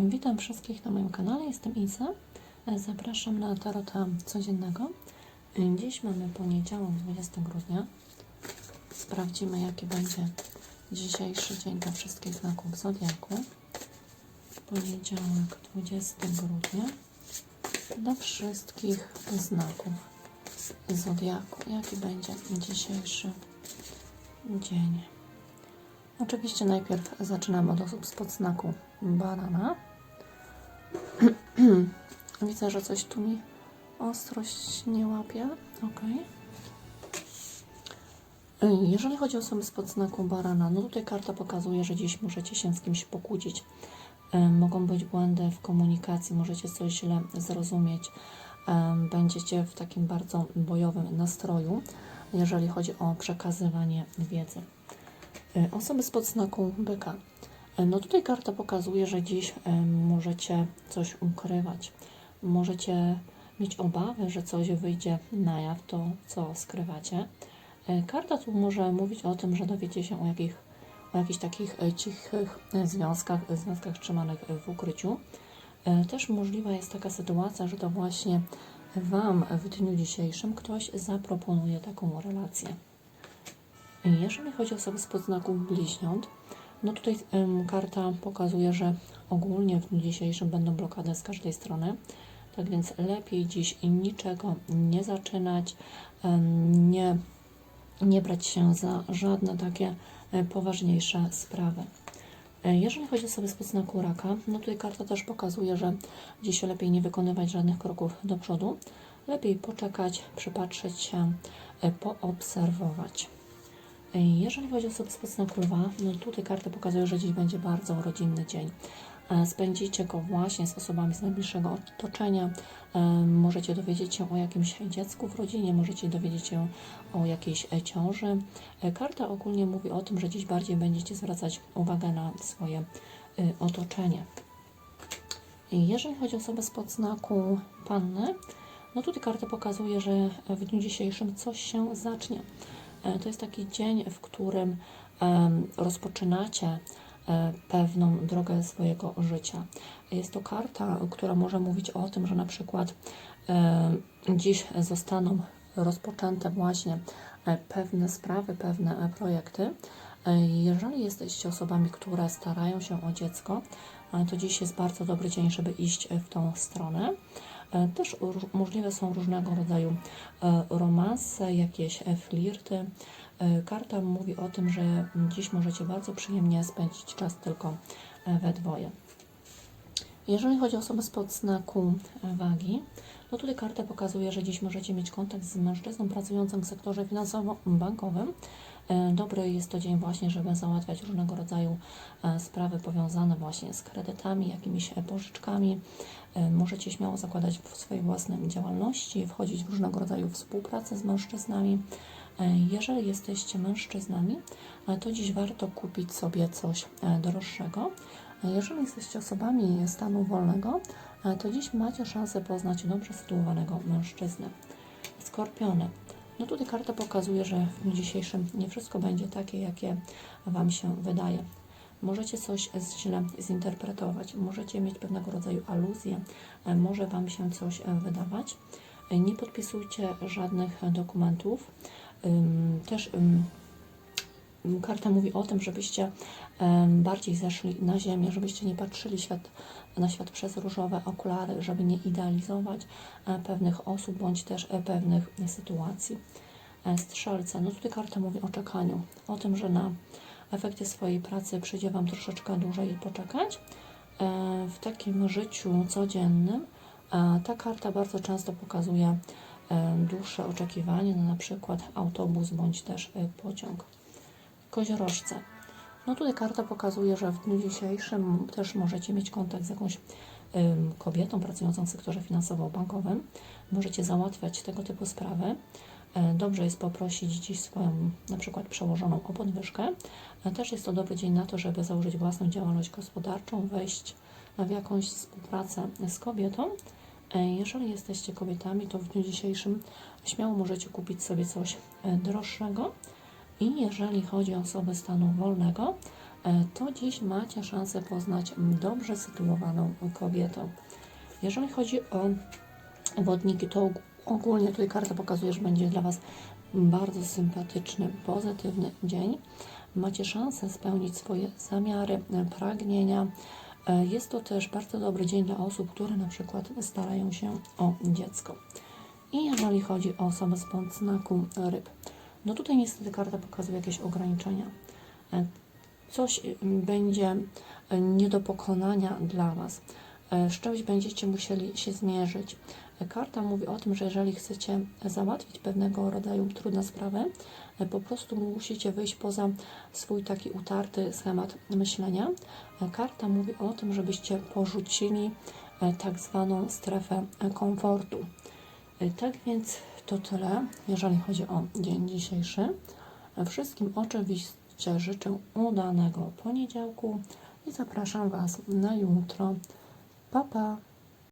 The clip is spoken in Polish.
Witam wszystkich na moim kanale, jestem Isa. Zapraszam na tarota codziennego. Dziś mamy poniedziałek, 20 grudnia. Sprawdzimy, jaki będzie dzisiejszy dzień dla wszystkich znaków Zodiaku. Poniedziałek, 20 grudnia. Dla wszystkich znaków Zodiaku. Jaki będzie dzisiejszy dzień? Oczywiście najpierw zaczynamy od osób spod znaku barana. Widzę, że coś tu mi ostrość nie łapie. Ok. Jeżeli chodzi o osoby spod znaku barana, no tutaj karta pokazuje, że dziś możecie się z kimś pokłócić. E, Mogą być błędy w komunikacji, możecie coś źle zrozumieć. E, Będziecie w takim bardzo bojowym nastroju, jeżeli chodzi o przekazywanie wiedzy. E, Osoby spod znaku byka. No tutaj karta pokazuje, że dziś możecie coś ukrywać. Możecie mieć obawy, że coś wyjdzie na jaw, to co skrywacie. E, Karta tu może mówić o tym, że dowiecie się o, jakich, o jakichś takich e, cichych e, związkach, związkach trzymanych w ukryciu. Też możliwa jest taka sytuacja, że to właśnie Wam w dniu dzisiejszym ktoś zaproponuje taką relację. Jeżeli chodzi o osoby spod znaku bliźniąt, no tutaj karta pokazuje, że ogólnie w dniu dzisiejszym będą blokady z każdej strony. Tak więc lepiej dziś niczego nie zaczynać, nie, nie brać się za żadne takie e, poważniejsze sprawy. E, Jeżeli chodzi o osoby spod znaku raka, no tutaj karta też pokazuje, że dziś lepiej nie wykonywać żadnych kroków do przodu. Lepiej poczekać, przypatrzeć się, e, poobserwować. Jeżeli chodzi o znaku lwa, no tutaj karta pokazuje, że dziś będzie bardzo rodzinny dzień. E, Spędzicie go właśnie z osobami z najbliższego otoczenia. E, Możecie dowiedzieć się o jakimś dziecku w rodzinie, możecie dowiedzieć się o jakiejś e, ciąży. Karta ogólnie mówi o tym, że dziś bardziej będziecie zwracać uwagę na swoje otoczenie. Jeżeli chodzi o osobę spod znaku panny, no tutaj karta pokazuje, że w dniu dzisiejszym coś się zacznie. E, To jest taki dzień, w którym rozpoczynacie e, pewną drogę swojego życia. Jest to karta, która może mówić o tym, że na przykład e, dziś zostaną rozpoczęte właśnie pewne sprawy, pewne projekty. Jeżeli jesteście osobami, które starają się o dziecko, to dziś jest bardzo dobry dzień, żeby iść w tą stronę. E, Też możliwe są różnego rodzaju e, romanse, jakieś e, flirty. Karta mówi o tym, że dziś możecie bardzo przyjemnie spędzić czas tylko we dwoje. Jeżeli chodzi o osoby spod znaku wagi, no tutaj karta pokazuje, że dziś możecie mieć kontakt z mężczyzną pracującym w sektorze finansowo-bankowym. E, Dobry jest to dzień właśnie, żeby załatwiać różnego rodzaju e, sprawy powiązane właśnie z kredytami, jakimiś e, pożyczkami. Możecie śmiało zakładać w swojej własnej działalności, wchodzić w różnego rodzaju współpracę z mężczyznami. Jeżeli jesteście mężczyznami, to dziś warto kupić sobie coś droższego. E, Jeżeli jesteście osobami stanu wolnego, e, to dziś macie szansę poznać dobrze sytuowanego mężczyznę. Skorpiony. No tutaj karta pokazuje, że w dniu dzisiejszym nie wszystko będzie takie, jakie Wam się wydaje. Możecie coś źle zinterpretować, możecie mieć pewnego rodzaju aluzję, e, może Wam się coś wydawać. Nie podpisujcie żadnych dokumentów. Też karta mówi o tym, żebyście bardziej zeszli na ziemię, żebyście nie patrzyli świat, na świat przez różowe okulary, żeby nie idealizować e, pewnych osób bądź też e, pewnych sytuacji. E, Strzelce, no tutaj karta mówi o czekaniu, o tym, że na efekcie swojej pracy przyjdzie Wam troszeczkę dłużej poczekać. W takim życiu codziennym ta karta bardzo często pokazuje dłuższe oczekiwanie na na przykład autobus bądź też pociąg. Koziorożce. No tutaj karta pokazuje, że w dniu dzisiejszym też możecie mieć kontakt z jakąś kobietą pracującą w sektorze finansowo-bankowym. Możecie załatwiać tego typu sprawy. E, Dobrze jest poprosić dziś swoją na przykład przełożoną o podwyżkę. E, Też jest to dobry dzień na to, żeby założyć własną działalność gospodarczą, wejść w jakąś współpracę z kobietą. E, Jeżeli jesteście kobietami, to w dniu dzisiejszym śmiało możecie kupić sobie coś droższego. I jeżeli chodzi o osoby stanu wolnego, e, to dziś macie szansę poznać dobrze sytuowaną kobietę. Jeżeli chodzi o wodniki, to og- ogólnie tutaj karta pokazuje, że będzie dla Was bardzo sympatyczny, pozytywny dzień. Macie szansę spełnić swoje zamiary, e, pragnienia. E, Jest to też bardzo dobry dzień dla osób, które na przykład starają się o dziecko. I jeżeli chodzi o osoby spod znaku ryb, no tutaj niestety karta pokazuje jakieś ograniczenia. E, Coś y, będzie y, nie do pokonania dla Was. E, Z czymś będziecie musieli się zmierzyć. E, Karta mówi o tym, że jeżeli chcecie załatwić pewnego rodzaju trudne sprawy, e, po prostu musicie wyjść poza swój taki utarty schemat myślenia. E, Karta mówi o tym, żebyście porzucili e, tak zwaną strefę e, komfortu. E, Tak więc to tyle, jeżeli chodzi o dzień dzisiejszy. Wszystkim oczywiście życzę udanego poniedziałku i zapraszam Was na jutro. Pa, pa!